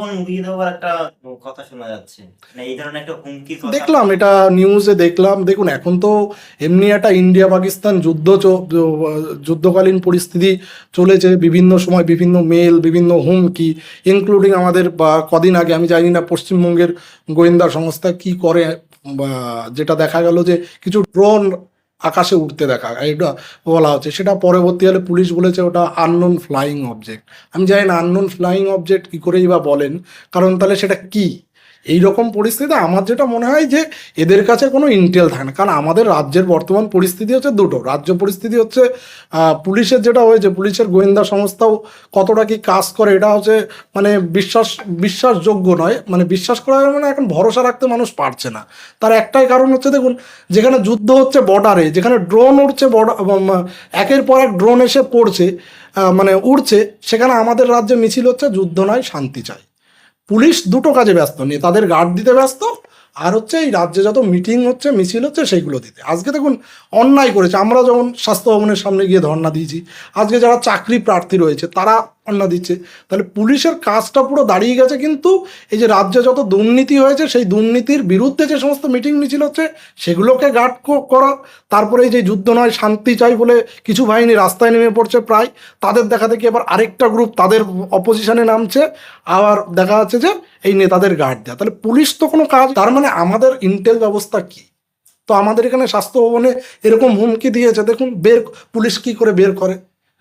মানে দেখলাম, এটা নিউজে দেখলাম। দেখুন, এখন তো এমনি একটা ইন্ডিয়া পাকিস্তান যুদ্ধ যুদ্ধকালীন পরিস্থিতি চলেছে। বিভিন্ন সময় বিভিন্ন মেল বিভিন্ন হুমকি ইনক্লুডিং আমাদের বা কদিন আগে, আমি জানি না পশ্চিমবঙ্গের গোয়েন্দা সংস্থা কি করে যেটা দেখা গেল যে কিছু ড্রোন আকাশে উঠতে দেখা এটা বলা হচ্ছে। সেটা পরবর্তীকালে পুলিশ বলেছে ওটা আননোন ফ্লাইং অবজেক্ট আমি জানি না আননোন ফ্লাইং অবজেক্ট কী করেই বা বলেন, কারণ তাহলে সেটা কি? এই রকম আমার যেটা মনে হয় যে এদের কাছে কোনো ইন্টেল থাকে না। কারণ আমাদের রাজ্যের বর্তমান পরিস্থিতি হচ্ছে দুটো। রাজ্য পরিস্থিতি হচ্ছে পুলিশের যেটা হয়েছে, পুলিশের গোয়েন্দা সংস্থাও কতটা কি কাজ করে, এটা হচ্ছে মানে বিশ্বাস, বিশ্বাসযোগ্য নয়। মানে বিশ্বাস করা মানে এখন ভরসা রাখতে মানুষ পারছে না। তার একটাই কারণ হচ্ছে দেখুন, যেখানে যুদ্ধ হচ্ছে বর্ডারে যেখানে ড্রোন উঠছে বর্ডার একের পর এক ড্রোন এসে পড়ছে মানে উড়ছে, সেখানে আমাদের রাজ্যে মিছিল হচ্ছে, যুদ্ধ নয়, শান্তি চাই। পুলিশ দুটো কাজে ব্যস্ত, নিয়ে তাদের গার্ড দিতে ব্যস্ত, আর হচ্ছে এই রাজ্যে যত মিটিং হচ্ছে, মিছিল হচ্ছে সেইগুলো দিতে। আজকে দেখুন, অন্যায় করেছে। আমরা যখন স্বাস্থ্য ভবনের সামনে গিয়ে ধর্না দিয়েছি, আজকে যারা চাকরি প্রার্থী রয়েছে, তারা ধর্ণা দিচ্ছে। তাহলে পুলিশের কাজটা পুরো দাঁড়িয়ে গেছে কিন্তু এই যে রাজ্যে যত দুর্নীতি হয়েছে, সেই দুর্নীতির বিরুদ্ধে যে সমস্ত মিটিং মিছিল হচ্ছে, সেগুলোকে গার্ড করা। তারপরে এই যে যুদ্ধ নয়, শান্তি চাই বলে কিছু বাহিনী রাস্তায় নেমে পড়ছে প্রায়। তাদের দেখা দেখি এবার আরেকটা গ্রুপ তাদের অপোজিশনে নামছে। আবার দেখা যাচ্ছে যে এই নেতাদের গার্ড দেওয়া তাহলে পুলিশ তো কোনো কাজ, তার মানে আমাদের ইন্টেল ব্যবস্থা কি? তো আমাদের এখানে স্বাস্থ্য ভবনে এরকম হুমকি দিয়েছে। দেখুন, বের, পুলিশ কি করে বের করে?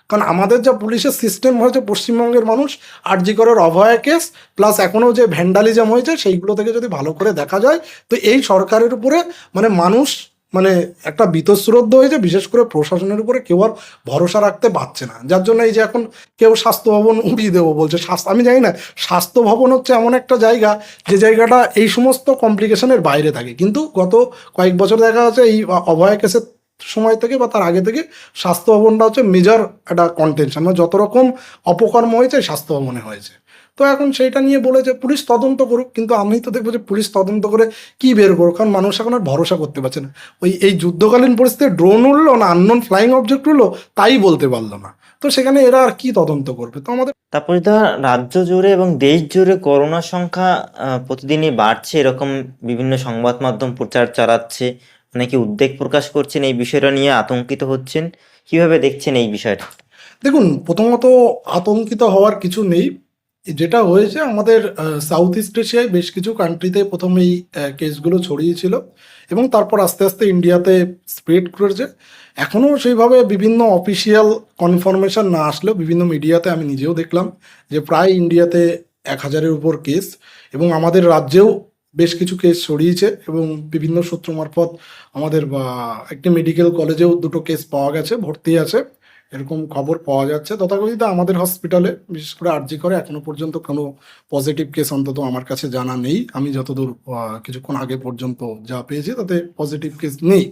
কারণ আমাদের যা পুলিশের সিস্টেম হয়েছে, পশ্চিমবঙ্গের মানুষ আরজি করার অভয়া কেস প্লাস এখনও যে ভ্যান্ডালিজম হয়েছে, সেইগুলো থেকে যদি ভালো করে দেখা যায়, তো এই সরকারের উপরে মানে মানুষ মানে একটা বীতশ্রদ্ধ হয়েছে, বিশেষ করে প্রশাসনের উপরে কেউ আর ভরসা রাখতে পারছে না। যার জন্য এই যে এখন কেউ স্বাস্থ্য ভবন উড়িয়ে দেবো বলছে। স্বাস্থ্য আমি জানি না, স্বাস্থ্য ভবন হচ্ছে এমন একটা জায়গা, যে জায়গাটা এই সমস্ত কমপ্লিকেশনের বাইরে থাকে। কিন্তু গত কয়েক বছর দেখা যাচ্ছে এই অভয়া কেসের সময় থেকে বা তার আগে থেকে স্বাস্থ্য ভবনটা হচ্ছে মেজর একটা কন্টেনশন মানে যত রকম অপকর্ম হয়েছে স্বাস্থ্য ভবনে হয়েছে। তো এখন সেইটা নিয়ে বলেছে, পুলিশ তদন্ত করুক। কিন্তু আমি তো দেখব যে পুলিশ তদন্ত করে কি বের করুক, কারণ মানুষ এখন আর ভরসা করতে পারছে না। ওই, এই যুদ্ধকালীন পরিস্থিতিতে ড্রোন উঠল না আননোন ফ্লাইং অবজেক্ট উঠল তাই বলতে পারল না। তো সেখানে এরা আর কি তদন্ত করবে? তো আমাদের তারপরে ধর, রাজ্য জুড়ে এবং দেশ জুড়ে করোনা সংখ্যা প্রতিদিনই বাড়ছে, এরকম বিভিন্ন সংবাদ মাধ্যম প্রচার চালাচ্ছে। অনেকে উদ্বেগ প্রকাশ করছেন এই বিষয়টা নিয়ে আতঙ্কিত হচ্ছেন? কীভাবে দেখছেন এই বিষয়টা? দেখুন, প্রথমত আতঙ্কিত হওয়ার কিছু নেই। যেটা হয়েছে, আমাদের সাউথ ইস্ট এশিয়ায় বেশ কিছু কান্ট্রিতে প্রথম এই কেসগুলো ছড়িয়েছিল এবং তারপর আস্তে আস্তে ইন্ডিয়াতে স্প্রেড করেছে। এখনও সেইভাবে বিভিন্ন অফিসিয়াল কনফার্মেশন না আসলেও বিভিন্ন মিডিয়াতে আমি নিজেও দেখলাম যে প্রায় ইন্ডিয়াতে এক হাজারের উপর কেস এবং আমাদের রাজ্যেও বেশ কিছু কেস ছড়িয়েছে এবং বিভিন্ন সূত্র মারফত আমাদের একটি মেডিকেল কলেজেও দুটো কেস পাওয়া গেছে, ভর্তি আছে। এরকম খবর পাওয়া যাচ্ছে। তথাকথিত আমাদের হসপিটালে বিশেষ করে আরজি করে, এখনও পর্যন্ত কোনো পজিটিভ কেস অন্তত আমার কাছে জানা নেই। আমি যতদূর কিছুক্ষণ আগে পর্যন্ত যা পেয়েছি, তাতে পজিটিভ কেস নেই।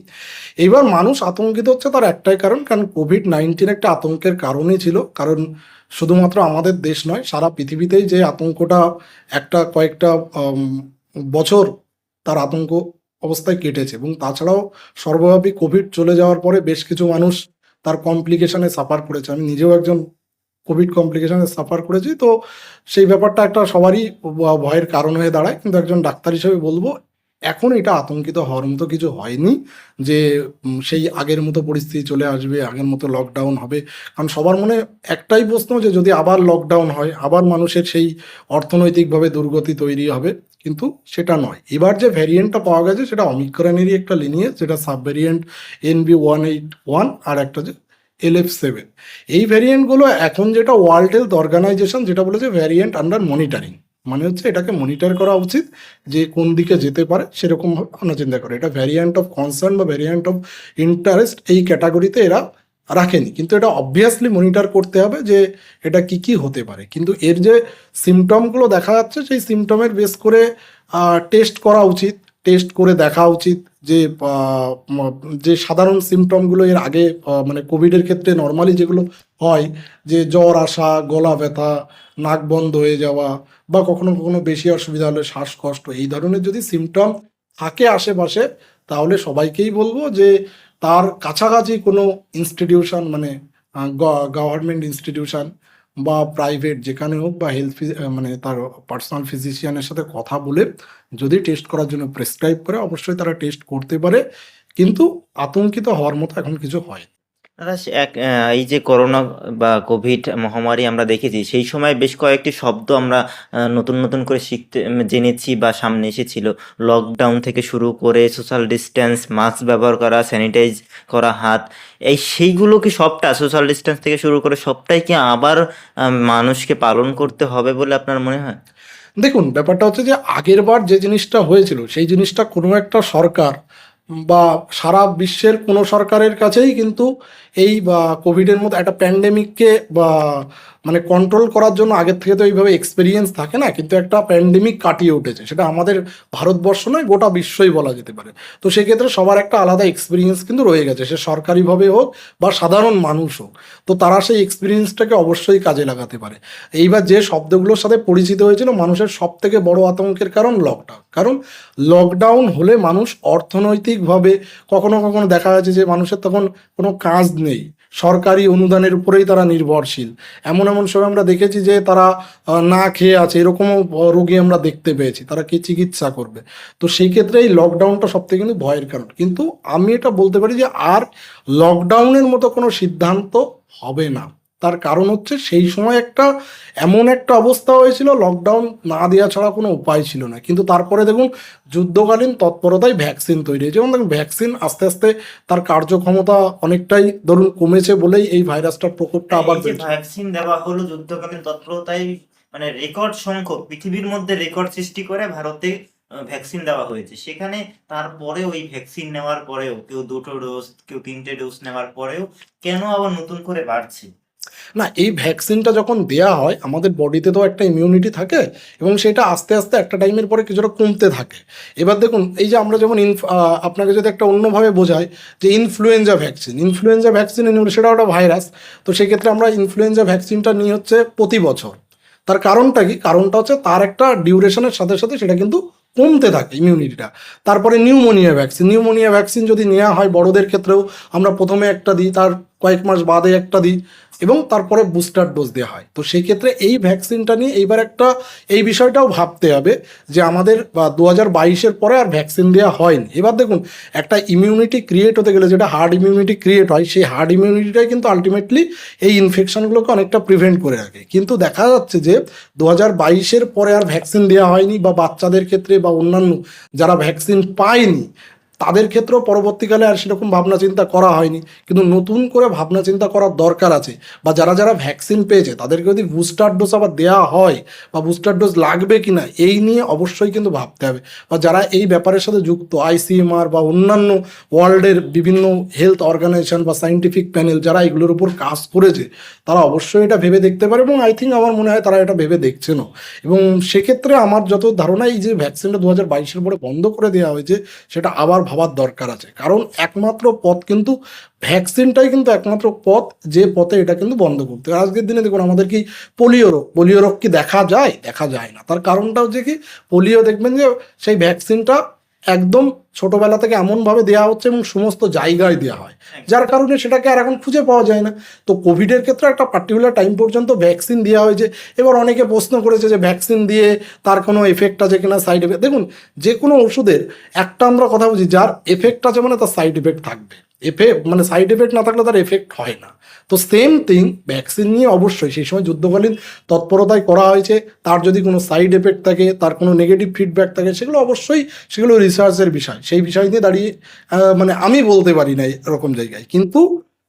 এইবার মানুষ আতঙ্কিত হচ্ছে তার একটাই কারণ কারণ কোভিড নাইন্টিন একটা আতঙ্কের কারণই ছিল। কারণ শুধুমাত্র আমাদের দেশ নয়, সারা পৃথিবীতেই যে আতঙ্কটা একটা কয়েকটা বছর তার আতঙ্ক অবস্থায় কেটেছে এবং তাছাড়াও সর্বব্যাপী কোভিড চলে যাওয়ার পরে বেশ কিছু মানুষ তার কমপ্লিকেশনে সাফার করেছে। আমি নিজেও একজন কোভিড কমপ্লিকেশনে সাফার করেছি, তো সেই ব্যাপারটা একটা সবারই ভয়ের কারণ হয়ে দাঁড়ায়। কিন্তু একজন ডাক্তার হিসেবে বলব, এখন এটা আতঙ্কিত হওয়ার মতো কিছু হয়নি যে সেই আগের মতো পরিস্থিতি চলে আসবে, আগের মতো লকডাউন হবে। কারণ সবার মনে একটাই প্রশ্ন যে, যদি আবার লকডাউন হয়, আবার মানুষের সেই অর্থনৈতিকভাবে দুর্গতি তৈরি হবে কিন্তু সেটা নয়। এবার যে ভ্যারিয়েন্টটা পাওয়া গেছে, সেটা অমিক্রনেরই একটা লিনিয়ে যেটা sub variant N B one eight one আর একটা যে এল এফ সেভেন এই ভ্যারিয়েন্টগুলো এখন যেটা ওয়ার্ল্ড হেলথ অর্গানাইজেশন যেটা বলেছে ভ্যারিয়েন্ট আন্ডার মনিটারিং মানে হচ্ছে এটাকে মনিটর করা উচিত যে কোন দিকে যেতে পারে সেরকমভাবে আমরা চিন্তা করে। এটা ভ্যারিয়েন্ট অফ কনসার্ন বা ভ্যারিয়েন্ট অফ ইন্টারেস্ট এই ক্যাটাগরিতে এরা রাখেনি। কিন্তু এটা অবভিয়াসলি মনিটর করতে হবে যে এটা কি কি হতে পারে। কিন্তু এর যে সিমটমগুলো দেখা যাচ্ছে, সেই সিমটমের বেস করে টেস্ট করা উচিত। টেস্ট করে দেখা উচিত যে যে সাধারণ সিমটমগুলো এর আগে মানে কোভিডের ক্ষেত্রে নর্মালি যেগুলো হয়, যে জ্বর আসা, গলা ব্যথা, নাক বন্ধ হয়ে যাওয়া বা কখনো কখনো বেশি অসুবিধা হলে শ্বাসকষ্ট, এই ধরনের যদি সিমটম থাকে আশেপাশে, তাহলে সবাইকেই বলব যে তার কাছাকাছি কোনো ইনস্টিটিউশন মানে গভর্নমেন্ট ইনস্টিটিউশন বা প্রাইভেট যেখানে হোক বা হেলথ মানে তার পার্সোনাল ফিজিশিয়ানের সাথে কথা বলে যদি টেস্ট করার জন্য প্রেসক্রাইব করে, অবশ্যই তারা টেস্ট করতে পারে কিন্তু আতঙ্কিত হওয়ার মতো এখন কিছু হয়। এক এই যে করোনা বা কোভিড মহামারী আমরা দেখেছি, সেই সময় বেশ কয়েকটি শব্দ আমরা নতুন নতুন করে শিখতে জেনেছি বা সামনে এসেছিল। লকডাউন থেকে শুরু করে সোশ্যাল ডিস্টেন্স মাস্ক ব্যবহার করা স্যানিটাইজ করা, হাত, এই সেইগুলো কি সবটা সোশ্যাল ডিস্টেন্স থেকে শুরু করে সবটাই কি আবার মানুষকে পালন করতে হবে বলে আপনার মনে হয়? দেখুন, ব্যাপারটা হচ্ছে যে আগের বার যে জিনিসটা হয়েছিল, সেই জিনিসটা কোনো একটা সরকার বা সারা বিশ্বের কোনো সরকারের কাছেই কিন্তু এই কোভিডের মতো একটা প্যান্ডেমিককে বা মানে কন্ট্রোল করার জন্য আগের থেকে তো এইভাবে এক্সপিরিয়েন্স থাকে না, কিন্তু একটা প্যান্ডেমিক কাটিয়ে উঠেছে। সেটা আমাদের ভারতবর্ষ নয়, গোটা বিশ্বই বলা যেতে পারে। তো সেক্ষেত্রে সবার একটা আলাদা এক্সপিরিয়েন্স কিন্তু রয়ে গেছে, সে সরকারিভাবে হোক, বা সাধারণ মানুষ হোক। তো তারা সেই এক্সপিরিয়েন্সটাকে অবশ্যই কাজে লাগাতে পারে। এইবার যে শব্দগুলোর সাথে পরিচিত হয়েছিল, মানুষের সব থেকে বড় আতঙ্কের কারণ লকডাউন কারণ লকডাউন হলে মানুষ অর্থনৈতিকভাবে কখনো কখনো দেখা যাচ্ছে যে মানুষের তখন কোনো কাজ নেই। সরকারি অনুদানের উপরেই তারা নির্ভরশীল। এমন এমন সময় আমরা দেখেছি যে তারা না খেয়ে আছে। এরকমও রোগী আমরা দেখতে পেয়েছি। তারা কি চিকিৎসা করবে? তো সেই ক্ষেত্রে এই লকডাউনটা সব থেকে কিন্তু ভয়ের কারণ। কিন্তু আমি এটা বলতে পারি যে আর লকডাউনের মতো কোনো সিদ্ধান্ত হবে না। তার কারণ হচ্ছে সেই সময় একটা এমন একটা অবস্থা হয়েছিল লকডাউন না দেওয়া ছাড়া কোনো উপায় ছিল না। কিন্তু তারপরে দেখুন যুদ্ধকালীন তৎপরতায় ভ্যাকসিন তৈরি হয়েছে। যেমন দেখুন ভ্যাকসিন আস্তে আস্তে তার কার্যক্ষমতা অনেকটাই ধরুন কমেছে বলেই এই ভাইরাসটার প্রকোপটা আবার ভ্যাকসিন দেওয়া হলো যুদ্ধকালীন তৎপরতায় মানে রেকর্ড সংখ্যক পৃথিবীর মধ্যে রেকর্ড সৃষ্টি করে ভারতে ভ্যাকসিন দেওয়া হয়েছে। সেখানে তারপরেও ওই ভ্যাকসিন নেওয়ার পরেও কেউ দুটো ডোজ কেউ তিনটে ডোজ নেওয়ার পরেও কেন আবার নতুন করে বাড়ছে? না, এই ভ্যাকসিনটা যখন দেয়া হয়, আমাদের বডিতে তো একটা ইমিউনিটি থাকে এবং সেটা আস্তে আস্তে একটা টাইমের পরে কিছুটা কমতে থাকে। এবার দেখুন, এই যে আমরা যেমন আপনাকে যদি একটা অন্যভাবে বোঝাই যে ইনফ্লুয়েঞ্জা ভ্যাকসিন ইনফ্লুয়েঞ্জা ভ্যাকসিন সেটা একটা ভাইরাস তো সেক্ষেত্রে আমরা ইনফ্লুয়েঞ্জা ভ্যাকসিনটা নিয়ে হচ্ছে প্রতি বছর। তার কারণটা কি? কারণটা হচ্ছে তার একটা ডিউরেশনের সাথে সাথে সেটা কিন্তু কমতে থাকে ইমিউনিটিটা তারপরে নিউমোনিয়া ভ্যাকসিন নিউমোনিয়া ভ্যাকসিন যদি নেওয়া হয় বড়দের ক্ষেত্রেও, আমরা প্রথমে একটা দিই, তার কয়েক মাস বাদে একটা দিই এবং তারপরে বুস্টার ডোজ দেওয়া হয়। তো সেই ক্ষেত্রে এই ভ্যাকসিনটা নিয়ে এইবার একটা এই বিষয়টাও ভাবতে হবে যে আমাদের দু হাজার বাইশের পরে আর ভ্যাকসিন দেওয়া হয়নি। এবার দেখুন, একটা ইমিউনিটি ক্রিয়েট হতে গেলে যেটা হার্ড ইমিউনিটি ক্রিয়েট হয়, সেই হার্ড ইমিউনিটিটাই কিন্তু আলটিমেটলি এই ইনফেকশনগুলোকে অনেকটা প্রিভেন্ট করে রাখে। কিন্তু দেখা যাচ্ছে যে দু হাজার বাইশের পরে আর ভ্যাকসিন দেওয়া হয়নি, বা বাচ্চাদের ক্ষেত্রে বা অন্যান্য যারা ভ্যাকসিন পায়নি তাদের ক্ষেত্রেও পরবর্তীকালে আর সেরকম ভাবনা চিন্তা করা হয়নি। কিন্তু নতুন করে ভাবনা চিন্তা করার দরকার আছে বা যারা যারা ভ্যাকসিন পেয়েছে তাদেরকে যদি বুস্টার ডোজ আবার দেওয়া হয় বা বুস্টার ডোজ লাগবে কি না এই নিয়ে অবশ্যই কিন্তু ভাবতে হবে। বা যারা এই ব্যাপারের সাথে যুক্ত আইসিএমআর বা অন্যান্য ওয়ার্ল্ডের বিভিন্ন হেলথ অর্গানাইজেশন বা সাইন্টিফিক প্যানেল যারা এগুলোর উপর কাজ করেছে, তারা অবশ্যই এটা ভেবে দেখতে পারে এবং আই থিঙ্ক আমার মনে হয় তারা এটা ভেবে দেখছেনও। এবং সেক্ষেত্রে আমার যত ধারণা, এই যে ভ্যাকসিনটা দু হাজার বাইশের পরে বন্ধ করে দেওয়া হয়েছে, সেটা আবার ভাবার দরকার আছে। কারণ একমাত্র পথ কিন্তু ভ্যাকসিনটাই কিন্তু একমাত্র পথ, যে পথে এটা কিন্তু বন্ধ করতে হবে আজকের দিনে দেখুন, আমাদের কি পোলিও রোগ? পোলিও রোগ কি দেখা যায়? দেখা যায় না। তার কারণটা হচ্ছে কি, পোলিও দেখবেন যে সেই ভ্যাকসিনটা একদম ছোটবেলা থেকে এমনভাবে দেওয়া হচ্ছে এবং সমস্ত জায়গায় দেওয়া হয়। যার কারণে সেটাকে আর এখন খুঁজে পাওয়া যায় না। তো কোভিডের ক্ষেত্রে একটা পার্টিকুলার টাইম পর্যন্ত ভ্যাকসিন দেওয়া হয়েছে। এবার অনেকে প্রশ্ন করেছে যে ভ্যাকসিন দিয়ে তার কোনো এফেক্ট আছে কিনা সাইড এফেক্ট দেখুন, যে কোনো ওষুধের একটা আমরা কথা বলছি, যার এফেক্ট আছে মানে তার সাইড এফেক্ট থাকবে। এফেক্ট মানে সাইড এফেক্ট না থাকলে তার এফেক্ট হয় না। তো সেম থিং ভ্যাকসিন নিয়ে অবশ্যই সেই সময় যুদ্ধকালীন তৎপরতায় করা হয়েছে, তার যদি কোনো সাইড এফেক্ট থাকে, তার কোনো নেগেটিভ ফিডব্যাক থাকে, সেগুলো অবশ্যই সেগুলো রিসার্চের বিষয়। সেই বিষয় নিয়ে দাঁড়িয়ে মানে আমি বলতে পারি না এরকম জায়গায়। কিন্তু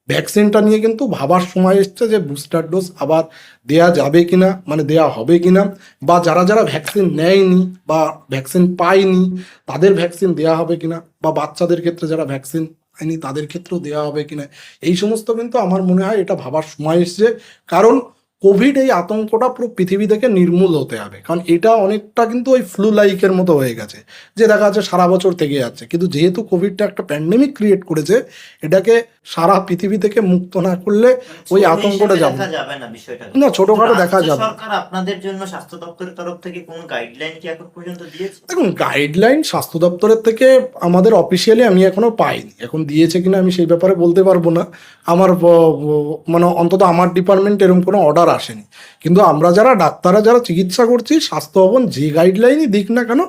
ভ্যাকসিনটা নিয়ে কিন্তু ভাবার সময় এসছে যে বুস্টার ডোজ আবার দেয়া যাবে কিনা মানে দেয়া হবে কিনা, বা যারা যারা ভ্যাকসিন নেয়নি বা ভ্যাকসিন পায়নি, তাদের ভ্যাকসিন দেয়া হবে কিনা, বা বাচ্চাদের ক্ষেত্রে যারা ভ্যাকসিন পায়নি তাদের ক্ষেত্রেও দেওয়া হবে কিনা এই সমস্ত কিন্তু আমার মনে হয় এটা ভাবার সময় এসছে। কারণ কোভিড এই আতঙ্কটা পুরো পৃথিবী থেকে নির্মূল হতে হবে। কারণ এটা অনেকটা কিন্তু ওই ফ্লু লাইকের মতো হয়ে গেছে, যে দেখা যাচ্ছে সারা বছর থেকে যাচ্ছে। কিন্তু যেহেতু কোভিডটা একটা প্যান্ডেমিক ক্রিয়েট করেছে, এটাকে সারা পৃথিবী থেকে মুক্ত না করলে ওই আতঙ্কটা যাবে না। বিষয়টা। না ছোটখাটো দেখা যাবে। সরকার আপনাদের জন্য স্বাস্থ্য দপ্তরের তরফ থেকে কোন গাইডলাইন কি এখন পর্যন্ত দিয়েছে? দেখুন গাইডলাইন স্বাস্থ্য দপ্তরের থেকে আমাদের অফিসিয়ালি আমি এখনও পাইনি। এখন দিয়েছে কিনা আমি সেই ব্যাপারে বলতে পারব না। আমার মানে অন্তত আমার ডিপার্টমেন্ট এরকম কোনো অর্ডার আসেনি। কিন্তু আমরা যারা ডাক্তাররা যারা চিকিৎসা করছি স্বাস্থ্য ভবন যে গাইডলাইনই দিক না কেন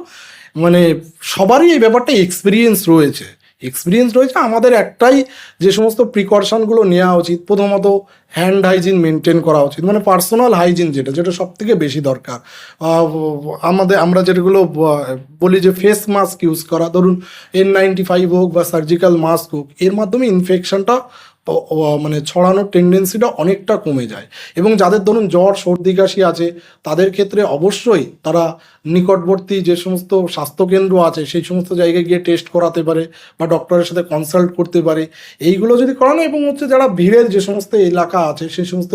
মানে সবারই এই ব্যাপারটা এক্সপিরিয়েন্স রয়েছে। এক্সপিরিয়েন্স রয়েছে, আমাদের একটাই যে সমস্ত প্রিকশনগুলো নেওয়া উচিত, প্রথমত হ্যান্ড হাইজিন মেনটেন করা উচিত মানে পার্সোনাল হাইজিন যেটা যেটা সব থেকে বেশি দরকার। আমাদের, আমরা যেগুলো বলি যে ফেস মাস্ক ইউজ করা, ধরুন এন নাইনটি ফাইভ হোক বা সার্জিক্যাল মাস্ক হোক, এর মাধ্যমে ইনফেকশনটা মানে ছড়ানোর টেন্ডেন্সিটা অনেকটা কমে যায়। এবং যাদের ধরুন জ্বর, সর্দি, কাশি আছে, তাদের ক্ষেত্রে অবশ্যই তারা নিকটবর্তী যে সমস্ত স্বাস্থ্যকেন্দ্র আছে, সেই সমস্ত জায়গায় গিয়ে টেস্ট করাতে পারে বা ডক্টরের সাথে কনসাল্ট করতে পারে। এইগুলো যদি করানো এবং হচ্ছে যারা ভিড়ের যে সমস্ত এলাকা আছে, সেই সমস্ত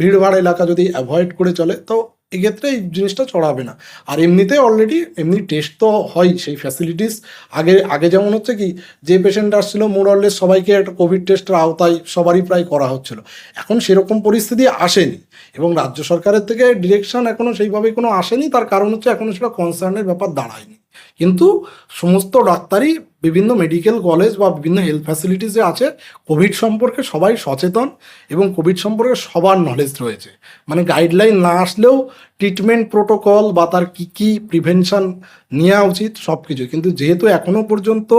ভিড়ভাড় এলাকা যদি অ্যাভয়েড করে চলে, তো এক্ষেত্রে এই জিনিসটা ছড়াবে না। আর এমনিতে অলরেডি এমনি টেস্ট তো হয় সেই ফ্যাসিলিটিস আগে আগে যেমন হচ্ছে কি, যে পেশেন্ট আসছিল মোরলেস সবাইকে একটা কোভিড টেস্টের আওতায় সবারই প্রায় করা হচ্ছিল। এখন সেরকম পরিস্থিতি আসেনি। এবং রাজ্য সরকারের থেকে ডিরেকশন এখনও সেইভাবে কোনো আসেনি। তার কারণ হচ্ছে এখনও সেটা কনসার্নের ব্যাপার দাঁড়ায়নি। কিন্তু সমস্ত ডাক্তারই বিভিন্ন মেডিকেল কলেজ বা বিভিন্ন হেলথ ফ্যাসিলিটিসে আছে কোভিড সম্পর্কে সবাই সচেতন এবং কোভিড সম্পর্কে সবার নলেজ রয়েছে। মানে গাইডলাইন না আসলেও ট্রিটমেন্ট প্রোটোকল বা তার কী কী প্রিভেনশন নেওয়া উচিত সব কিছু কিন্তু যেহেতু এখনও পর্যন্ত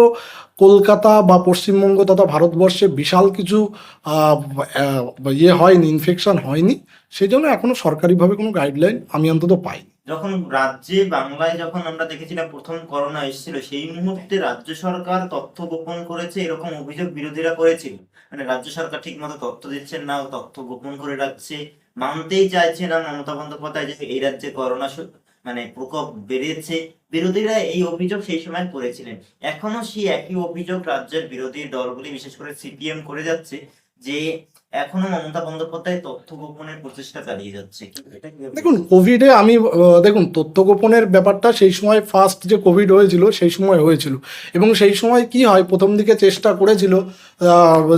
কলকাতা বা পশ্চিমবঙ্গ তথা ভারতবর্ষে বিশাল কিছু ইয়ে হয়নি ইনফেকশন হয়নি সেই জন্য এখনও সরকারিভাবে কোনো গাইডলাইন আমি অন্তত পাইনি। যখন রাজ্যে বাংলায় যখন আমরা দেখেছিলাম প্রথম করোনা এসেছিল, সেই মুহূর্তে রাজ্য সরকার তথ্য গোপন করেছে, এরকম অভিযোগ বিরোধীরা করেছিল। মানে রাজ্য সরকার ঠিক মতো তথ্য দিচ্ছেন না তথ্য গোপন করে রাখছে। মানতেই চাইছে না মমতা বন্দ্যোপাধ্যায় যে এই রাজ্যে করোনা মানে প্রকোপ বেড়েছে। বিরোধীরা এই অভিযোগ সেই সময় করেছিলেন। এখনও সেই একই অভিযোগ রাজ্যের বিরোধী দলগুলি, বিশেষ করে সিপিএম, করে যাচ্ছে যে এখনও মমতা বন্দ্যোপাধ্যায় তথ্য গোপনের প্রচেষ্টা চালিয়ে যাচ্ছে। দেখুন কোভিডে আমি দেখুন, তথ্য গোপনের ব্যাপারটা সেই সময় ফার্স্ট যে কোভিড হয়েছিল, সেই সময় হয়েছিল। এবং সেই সময় কি হয়, প্রথম দিকে চেষ্টা করেছিল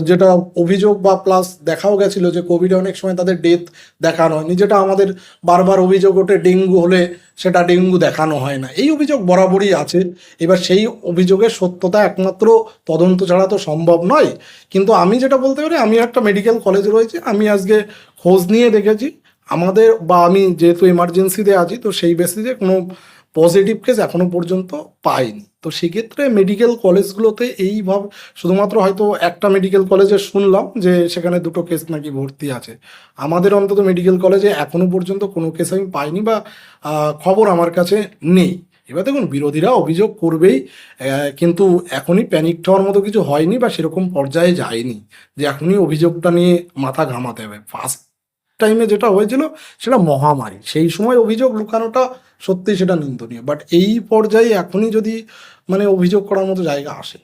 যেটা অভিযোগ বা প্লাস দেখাও গেছিল যে কোভিডে অনেক সময় তাদের ডেথ দেখানো হয়নি। যেটা আমাদের বারবার অভিযোগ ওঠে, ডেঙ্গু হলে সেটা ডেঙ্গু দেখানো হয় না। এই অভিযোগ বরাবরই আছে। এবার সেই অভিযোগের সত্যতা একমাত্র তদন্ত ছাড়া তো সম্ভব নয়। কিন্তু আমি যেটা বলতে পারি, আমি একটা মেডিকেল কলেজ রয়েছে, আমি আজকে খোঁজ নিয়ে দেখেছি। আমাদের বা আমি যেহেতু এমার্জেন্সিতে আছি, তো সেই বেসিসে কোনো পজিটিভ কেস এখনও পর্যন্ত পাইনি। তো সেক্ষেত্রে মেডিকেল কলেজগুলোতে এইভাবে শুধুমাত্র হয়তো একটা মেডিকেল কলেজে শুনলাম যে সেখানে দুটো কেস নাকি ভর্তি আছে। আমাদের অন্তত মেডিকেল কলেজে এখনও পর্যন্ত কোনো কেস আমি পাইনি বা খবর আমার কাছে নেই। এবার দেখুন, বিরোধীরা অভিযোগ করবেই কিন্তু এখনই প্যানিক হওয়ার মতো কিছু হয়নি বা সেরকম পর্যায়ে যায়নি যে এখনই অভিযোগটা নিয়ে মাথা ঘামাতে হবে। ফার্স্ট টাইমে যেটা হয়েছিল সেটা মহামারী। সেই সময় অভিযোগ লুকানোটা সত্যি সেটা নিন্দনীয়। বাট এই পর্যায়ে এখনই যদি মানে অভিযোগ করার মতো জায়গা আসে